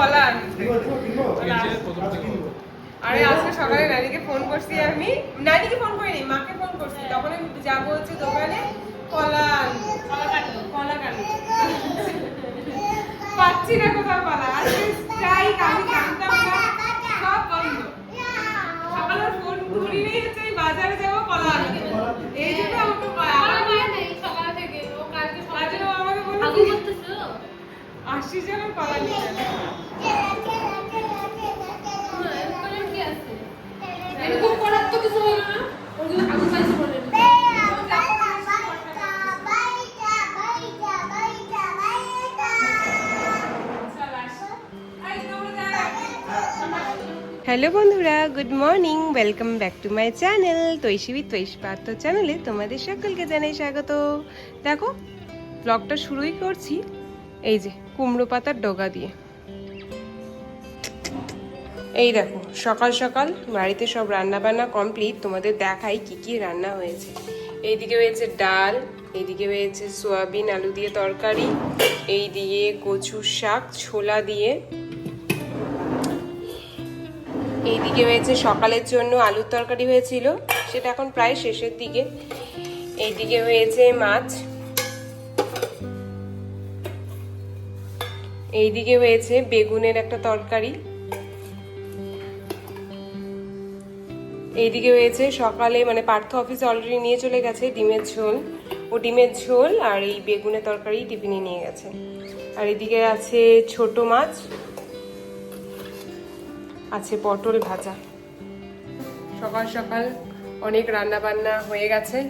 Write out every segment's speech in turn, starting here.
কলা আরে আজকে সকালে নানিকে ফোন করছি আমি। নানিকে ফোন করিনি মাকে ফোন করছি। তখন আমি যাব হচ্ছে দোকানে কলা। কলা কাটবো। পাচ্ছি না কোথাও কলা। আজকে স্ট্রাইক আমি জানতাম না সব বন্ধ সকালে ফোন করিনি হচ্ছে আমি বাজারে যাব কলা আনব এই জন্য আমাকে কলা আজকে ও আমাকে বলল আসিস যখন কলা নিয়ে এরকম করার তো কিছু হলো না। ওগুলো আগুন পাইছে বলে। হ্যালো বন্ধুরা good morning welcome back to my channel তৈশিবি তৈশ পার্থ চ্যানেলে তোমাদের সকলকে জানাই স্বাগত। দেখো ব্লগটা শুরুই করছি। এই যে কুমড়ো পাতার ডগা দিয়ে। এই দেখো, সকাল সকাল বাড়িতে সব রান্না বান্না কমপ্লিট তোমাদের দেখাই কি কি রান্না হয়েছে। এইদিকে হয়েছে ডাল, এইদিকে হয়েছে সোয়াবিন, আলু দিয়ে তরকারি, এই দিয়ে কচুর শাক, ছোলা দিয়ে। এইদিকে হয়েছে সকালের জন্য আলুর তরকারি হয়েছিল, সেটা এখন প্রায় শেষের দিকে। এইদিকে হয়েছে মাছ এইদিকে হয়েছে বেগুনের একটা তরকারি। এইদিকে হয়েছে সকালে মানে পার্থ অফিসে অলরেডি নিয়ে চলে গেছে ডিমের ঝোল। ও ডিমের ঝোল আর এই বেগুনের তরকারি টিফিনে নিয়ে গেছে। আর এদিকে আছে ছোট মাছ, আছে পটল ভাজা। সকাল সকাল অনেক রান্না বান্না হয়ে গেছে।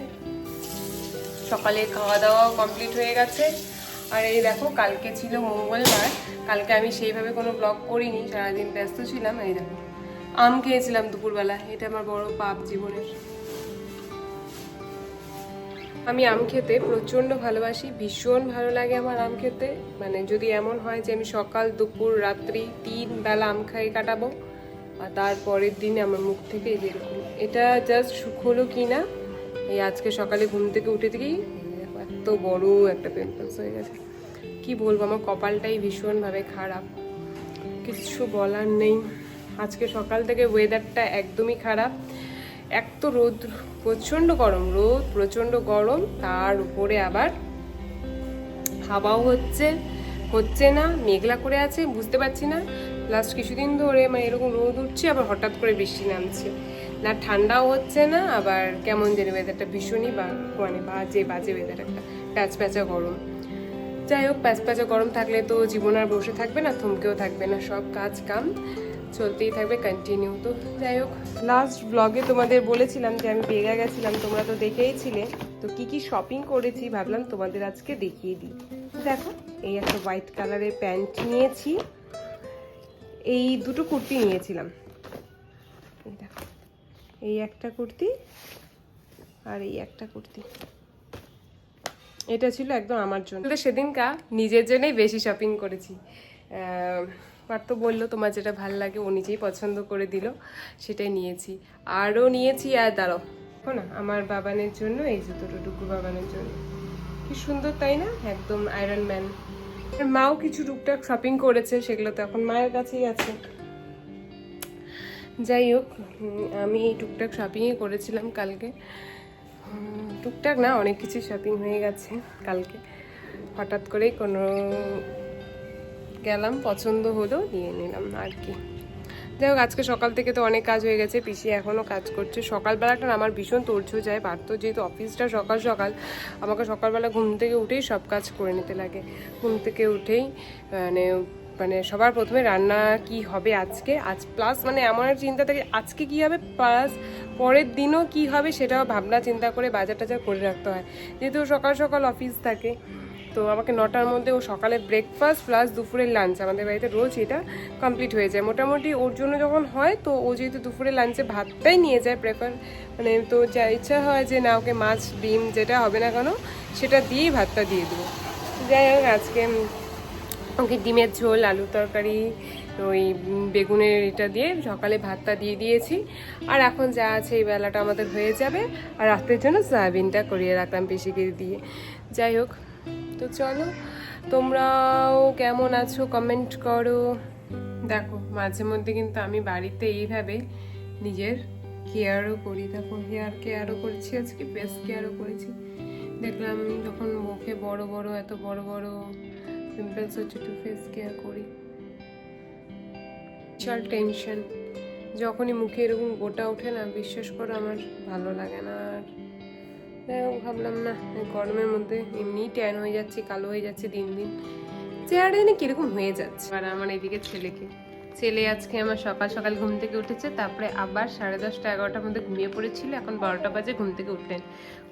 সকালে খাওয়া দাওয়াও কমপ্লিট হয়ে গেছে। আর এই দেখো, কালকে ছিল মঙ্গলবার, কালকে আমি সেইভাবে কোনো ব্লগ করিনি, সারাদিন ব্যস্ত ছিলাম, এই দেখো, আম খেয়েছিলাম দুপুরবেলা, এটা আমার বড় পাপ জীবনের। আমি আম খেতে প্রচণ্ড ভালোবাসি, ভীষণ ভালো লাগে আমার আম খেতে মানে যদি এমন হয় যে আমি সকাল, দুপুর, রাত্রি তিন বেলা আম খাই, কাটাবো, আর তারপরের দিনে আমার মুখ থেকে এই যে এরকম, এটা জাস্ট সুখ হলো কি না এই আজকে সকালে ঘুম থেকে উঠে থেকেই এত বড় একটা পিম্পলস হয়ে গেছে। কি বলব, আমার কপালটাই ভীষণভাবে খারাপ। কিছু বলার নেই। আজকে সকাল থেকে ওয়েদারটা একদমই খারাপ। এক তো রোদ, প্রচণ্ড গরম, রোদ, প্রচণ্ড গরম, তার উপরে আবার হাওয়াও হচ্ছে হচ্ছে না, মেঘলা করে আছে, বুঝতে পারছি না। লাস্ট কিছুদিন ধরে মানে এরকম রোদ উঠছে, আবার হঠাৎ করে বৃষ্টি নামছে। না, ঠান্ডাও হচ্ছে না, আবার কেমন যেন ওয়েদারটা ভীষণই বা মানে বাজে বাজে ওয়েদার একটা প্যাচ প্যাচা গরম। যাই হোক প্যাচ প্যাচা গরম থাকলে তো জীবন আর বসে থাকবে না, থমকেও থাকবে না সব কাজ, কাম চলতেই থাকবে কন্টিনিউ তো। যাই হোক লাস্ট ব্লগে তোমাদের বলেছিলাম যে আমি বেগা গেছিলাম, তোমরা তো দেখেইছিলে। তো কি কি শপিং করেছি ভাবলাম তোমাদের আজকে দেখিয়ে দিই। দেখো, এই একটা হোয়াইট কালারের প্যান্ট নিয়েছি। এই দুটো কুর্তি নিয়েছিলাম। এই একটা কুর্তি আর এই একটা কুর্তি। এটা ছিল একদম আমার জন্য। সেদিনকা নিজের জন্যই বেশি শপিং করেছি। তো বলল, তোমার যেটা ভালো লাগে, ও নিজেই পছন্দ করে দিল, সেটাই নিয়েছি। আরও নিয়েছি, আর দাঁড়ো দেখো না, আমার বাবানের জন্য, এই জুতোটা ডুকু বাবানের জন্য। কি সুন্দর, তাই না? একদম আয়রন ম্যান মাও কিছু টুকটাক শপিং করেছে, সেগুলো তো এখন মায়ের কাছেই আছে। যাই হোক আমি এই টুকটাক শপিংই করেছিলাম কালকে। টুকটাক না, অনেক কিছু শপিং হয়ে গেছে কালকে। হঠাৎ করেই কোনো গেলাম, পছন্দ হলো, নিয়ে নিলাম আর কি। যাই হোক, আজকে সকাল থেকে তো অনেক কাজ হয়ে গেছে, পিসি এখনও কাজ করছে। সকালবেলাটা আমার ভীষণ তোড়ছো যায়, পারত যেহেতু অফিসটা সকাল সকাল। আমাকে সকালবেলা ঘুম থেকে উঠেই সব কাজ করে নিতে লাগে। ঘুম থেকে উঠেই মানে মানে সবার প্রথমে রান্না কি হবে আজকে? আজ প্লাস মানে এমন একটা চিন্তা থাকে, আজকে কি হবে? প্লাস পরের দিনও কি হবে সেটাও ভাবনা চিন্তা করে বাজার টাজার করে রাখতে হয়। যেহেতু সকাল সকাল অফিস থাকে, তো আমাকে নটার মধ্যে ও সকালে ব্রেকফাস্ট প্লাস দুপুরের লাঞ্চ আমাদের বাড়িতে রোজ এটা কমপ্লিট হয়ে যায়। মোটামুটি ওর জন্য যখন হয়, তো ও যেহেতু দুপুরের লাঞ্চে ভাতটাই নিয়ে যায় প্রেফার মানে তো যা ইচ্ছা হয় যে না, ওকে মাছ, ডিম যেটা হবে না কেন, সেটা দিয়েই ভাতটা দিয়ে দেবো। যাই হোক, আজকে ওকে ডিমের ঝোল আলু তরকারি, ওই বেগুনের এটা দিয়ে সকালে ভাতটা দিয়ে দিয়েছি। আর এখন যা আছে এই বেলাটা আমাদের হয়ে যাবে। আর রাত্রের জন্য সয়াবিনটা করিয়ে রাখলাম পিসিকে দিয়ে। যাই হোক, তো চলো, তোমরাও কেমন আছো কমেন্ট করো। দেখো, মাঝে মধ্যে কিন্তু আমি বাড়িতে এইভাবে নিজের কেয়ারও করি। দেখো, হেয়ার কেয়ারও করেছি, আজকে বেস্ট কেয়ারও করেছি। দেখলাম যখন মুখে বড় বড়, এত বড় বড় পিম্পলস হচ্ছে একটু ফেস কেয়ার করি। বিশাল টেনশন যখনই মুখে এরকম গোটা ওঠে না, বিশ্বাস করে আমার ভালো লাগে না আর। যাই হোক, ভাবলাম না গরমের মধ্যে এমনি ট্যান হয়ে যাচ্ছে, কালো হয়ে যাচ্ছে দিন দিন। চেহারা জানি কীরকম হয়ে যাচ্ছে। আর আমার এদিকে ছেলেকে ছেলে আজকে আমার সকাল সকাল ঘুম থেকে উঠেছে, তারপরে আবার সাড়ে দশটা এগারোটার মধ্যে ঘুমিয়ে পড়েছিল, এখন বারোটা বাজে ঘুম থেকে উঠলেন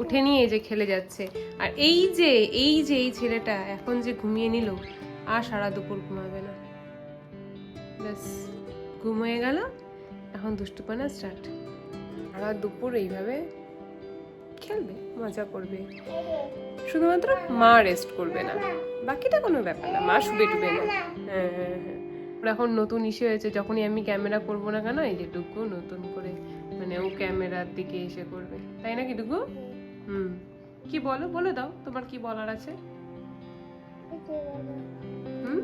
উঠে নিয়ে এই যে খেলে যাচ্ছে। আর এই যে এই যে এই ছেলেটা এখন যে ঘুমিয়ে নিল, আর সারা দুপুর ঘুমাবে না। ব্যাস, ঘুম হয়ে গেল, এখন দুষ্টুপানা স্টার্ট সারা দুপুর এইভাবে খেলবে, মজা করবে। শুধুমাত্র মা রেস্ট করবে না। বাকিটা কোনো ব্যাপার না, মা শুবে টুবে না। হ্যাঁ হ্যাঁ হ্যাঁ। এখন নতুন ইস্যু হয়েছে যখনই আমি ক্যামেরা করব না কেন এই যে ডুগু নতুন করে মানে ও ক্যামেরার দিকে এসে করবে। তাই নাকি ডুগু হুম। কি বলো বলে দাও তোমার কি বলার আছে? হুম?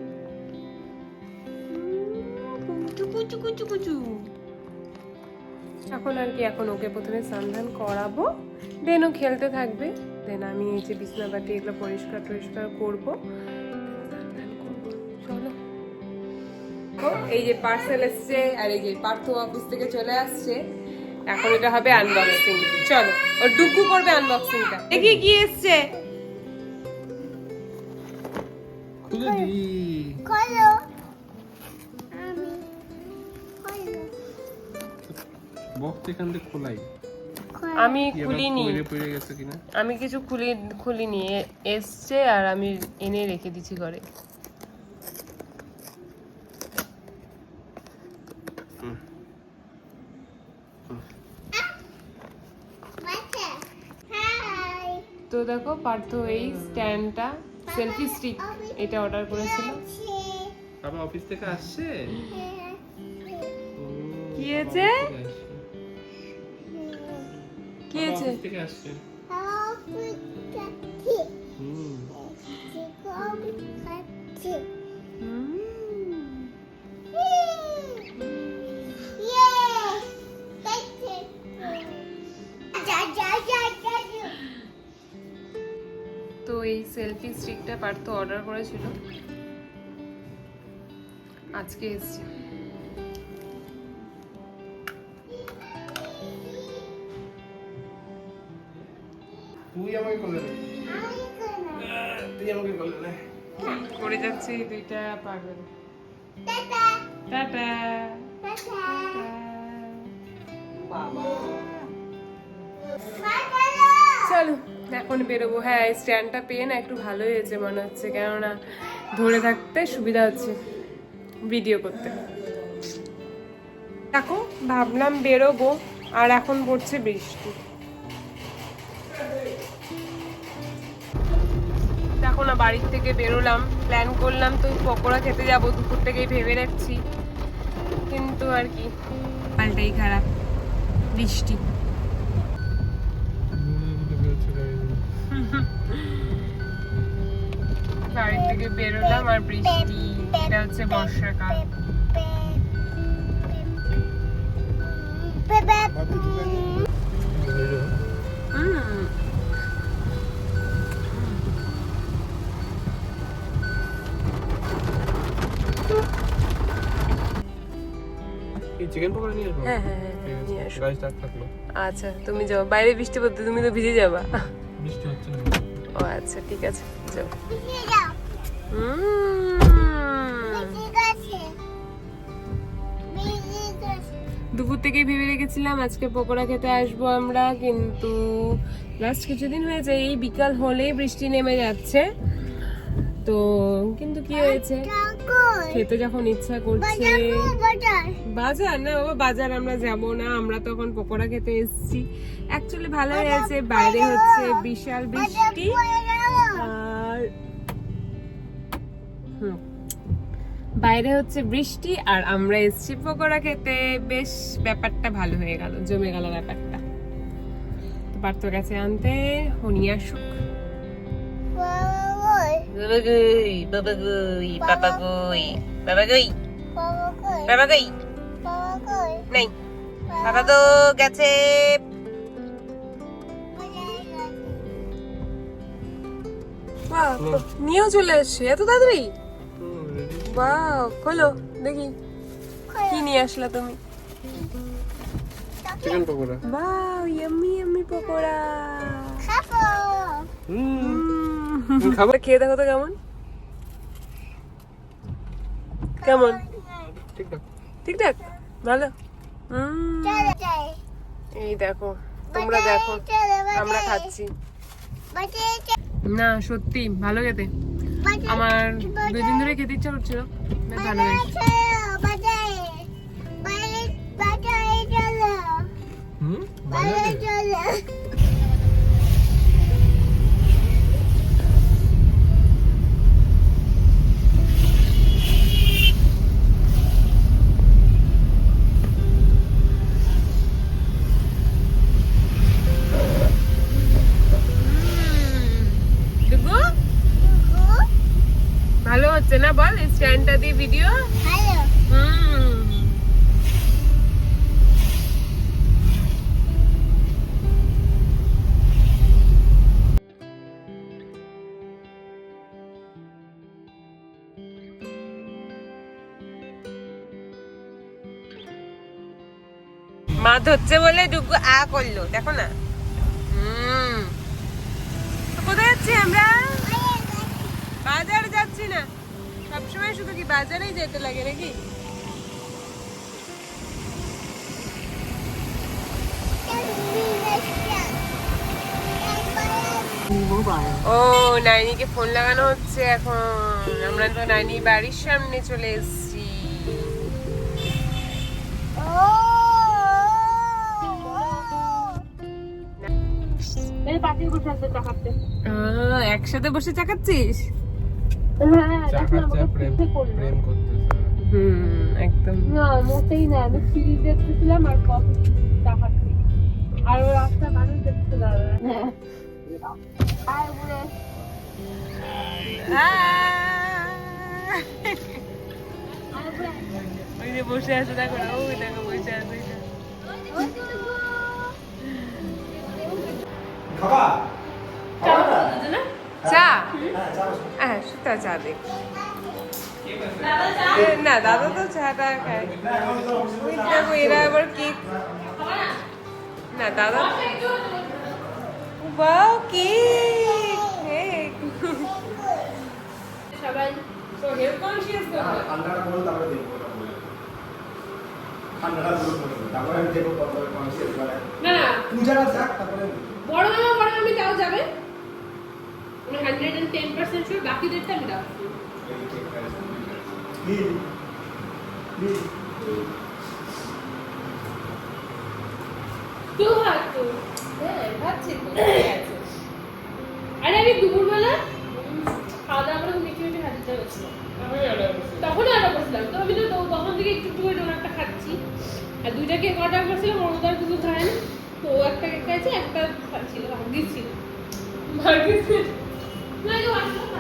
এখন আর কি এখন ওকে প্রথমে সন্ধান করাবো। দেন ও খেলতে থাকবে। দেন আমি এই যে বিছনাপাতি এগুলো পরিষ্কার টরিষ্কার করব। ও, এই যে পার্সেল এসছে আর এই যে পার্থ অফিস থেকে চলে আসছে। এখন এটা হবে আনবক্সিং চলো ও ডুকু করবে আনবক্সিংটা দেখি কি এসছে? খুলে দি। খোলো। আমি খোলো। বক্স এখান থেকে খোলাই। আমি খুলিনি। আমি কিছু খুলি খুলিনি। এসছে আর আমি এনে রেখে দিচ্ছি ঘরে। দেখো পার্থ এই স্ট্যান্ডটা সেলফি স্টিক এটা অর্ডার করেছিল। বাবা অফিস থেকে আসছে? কি হয়েছে? অফিস কি হয়েছে? থেকে আসছে। সেলফি স্টিকটা পার্থ অর্ডার করেছিল। আজকে এসছে। তুই আমাকে কোলে নে তুই আমাকে কোলে নে। করে যাচ্ছে এই দুইটা পাগল। টাটা। চলো, এখন বেরোবো। হ্যাঁ এই স্ট্যান্ডটা পেয়ে না একটু ভালো হয়েছে মনে হচ্ছে। কেননা ধরে থাকতে সুবিধা হচ্ছে ভিডিও করতে। দেখো, ভাবলাম বেরোবো, আর এখন পড়ছে বৃষ্টি। দেখো না, বাড়ির থেকে বেরোলাম। প্ল্যান করলাম তো পকোড়া খেতে যাব, দুপুর থেকেই ভেবে রাখছি। কিন্তু আর কি, পাল্টাই খারাপ বৃষ্টি। বাড়ি থেকে বেরোলাম আর বৃষ্টি এটা হচ্ছে বর্ষাকাল। চিকেন পকোড়া নিয়ে আসব? হ্যাঁ হ্যাঁ হ্যাঁ নিয়ে থাকল। আচ্ছা তুমি যাও। বাইরে বৃষ্টি পড়তে তুমি তো ভিজে যাবা। বৃষ্টি হচ্ছে না। ও আচ্ছা ঠিক আছে যাও। দুপুর থেকে ভেবে রেখেছিলাম আজকে পকোড়া খেতে আসব আমরা কিন্তু লাস্ট কিছুদিন হয়েছে এই বিকাল হলেই বৃষ্টি নেমে যাচ্ছে। তো কিন্তু কি হয়েছে? খেতে যখন ইচ্ছা করছে। বাজার? না বাবা বাজার আমরা যাব না আমরা তখন পকোড়া খেতে এসেছি। অ্যাকচুয়ালি ভালো হয়েছে বাইরে হচ্ছে বিশাল বৃষ্টি। বাইরে হচ্ছে বৃষ্টি আর আমরা এসেছি পকোড়া খেতে। বেশ ব্যাপারটা ভালো হয়ে গেল জমে গেল ব্যাপারটা। তো পার্থর কাছে আনতে হনি আসুক। বাবা গই বাবা গই বাবা গই বাবা গই বাবা কই নেই। বাবা তো গেছে। বাহ, নিয়েও চলে এসছে। এত তাড়াতাড়ি? বাহ খোলো দেখি। কি নিয়ে আসলা তুমি? চিকেন পকোড়া। বাহ ইয়াম্মি ইয়াম্মি পকোড়া। হুম। খাবার খেয়ে দেখো তো কেমন। কেমন? ঠিক আছে ঠিকঠাক? ভালো? হুম, এই দেখো তোমরা দেখো আমরা খাচ্ছি। না সত্যি ভালো খেতে। আমার দুই দিন ধরে খেতে ইচ্ছা করছিল ভালো হুম? ভালো হচ্ছে না বল এই স্ট্যান্ডটা দিয়ে ভিডিও হুম। মা ধরছে বলে ডুগু আ করল দেখো না। হুম। কোথায় যাচ্ছি আমরা? বাজার যাচ্ছি না। সবসময় শুধু কি বাজারেই যেতে লাগে নাকি? ও নাইনিকে ফোন লাগানো হচ্ছে এখন। আমরা তো নাইনি বাড়ির সামনে চলে এসেছি। একসাথে বসে চাকাচ্ছিস একদম। না মোটেই না আমি সিরিজ দেখতেছিলাম আর কফি চা খাচ্ছি। আর ওই রাস্তা মানুষ দেখতে যাবে। আর বলে ওই যে বসে আছে দেখো না ওই দেখো বসে আছে। চা? হ্যাঁ সেটা চা দেখ। না দাদা তো চাটা খায়। দেখো এরা আবার কেক না দাদা বাও কেক সবাই তো হেলথ কনসিয়াস তো ঠান্ডাটা তারপরে দেখব ঠান্ডাটা বলো বলো। তারপরে আমি দেখব কত কনসিয়াস মানে না না। পূজাটা যাক তারপরে বড় মামা বড় মামি তাও যাবে। মানে হান্ড্রেড টেন পার্সেন্ট শিওর বাকিদেরটা আমি নীল কেউ ভাত তো। হ্যাঁ ভাবছি আরে আমি দুপুরবেলা খাওয়া দাওয়া করে মিঠে মিঠে গেছিলাম তখনই অর্ডার করছিলাম তো আমি তো তখন থেকে একটু একটু করে খাচ্ছি। আর দুইটা কেক অর্ডার করছিলাম কিছু খায় না তো ও একটা খাইছে, একটা খাচ্ছিল ভাগ্যিস ছিল। ছিল। না কেউ আসলো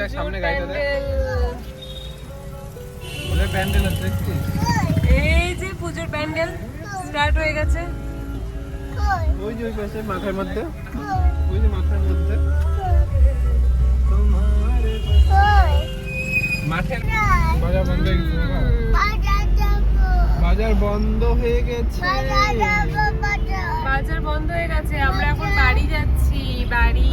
দেখ সামনে গাড়িটা দেখ। ওদের প্যান্ডেল আছে এই যে পুজোর প্যান্ডেল স্টার্ট হয়ে গেছে। ওই যে ওই পাশে মাথার মধ্যে। ওই যে মাথার মধ্যে। মাঠের বাজার বন্ধ হয়ে গেছে বাজার বন্ধ হয়ে গেছে। বাজার বন্ধ হয়ে গেছে আমরা এখন বাড়ি যাচ্ছি বাড়ি।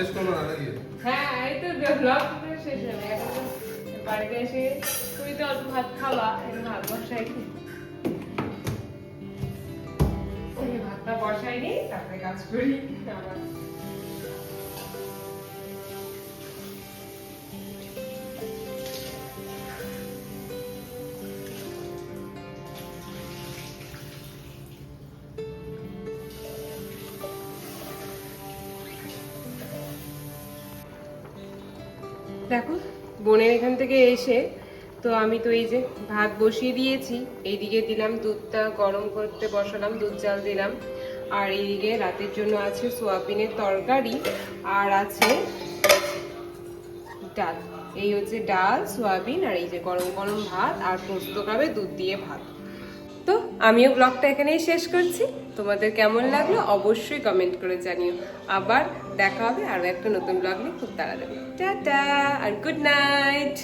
শেষ করব না নাকি? হ্যাঁ এই তো ব্লগ শেষ হবে এখন বাড়িতে এসে তুই তো অল্প ভাত খাওয়া, এখন ভাত বসাই। ভাতটা বসাইনি, তারপরে কাজ করি। আবার বোনের এখান থেকে এসে, তো আমি তো এই যে ভাত বসিয়ে দিয়েছি, এইদিকে দিলাম দুধটা গরম করতে বসালাম, দুধ জাল দিলাম। আর এইদিকে রাতের জন্য আছে সোয়াবিনের তরকারি, আর আছে ডাল। এই হচ্ছে ডাল, সোয়াবিন, আর এই যে গরম গরম ভাত, আর পোস্ত খাবে, দুধ দিয়ে ভাত। তো আমিও ব্লগটা এখানেই শেষ করছি। তোমাদের কেমন লাগল অবশ্যই কমেন্ট করে জানিও। আবার দেখা হবে আরও একটা নতুন ব্লগ নিয়ে খুব তাড়াতাড়ি। টাটা আর গুড নাইট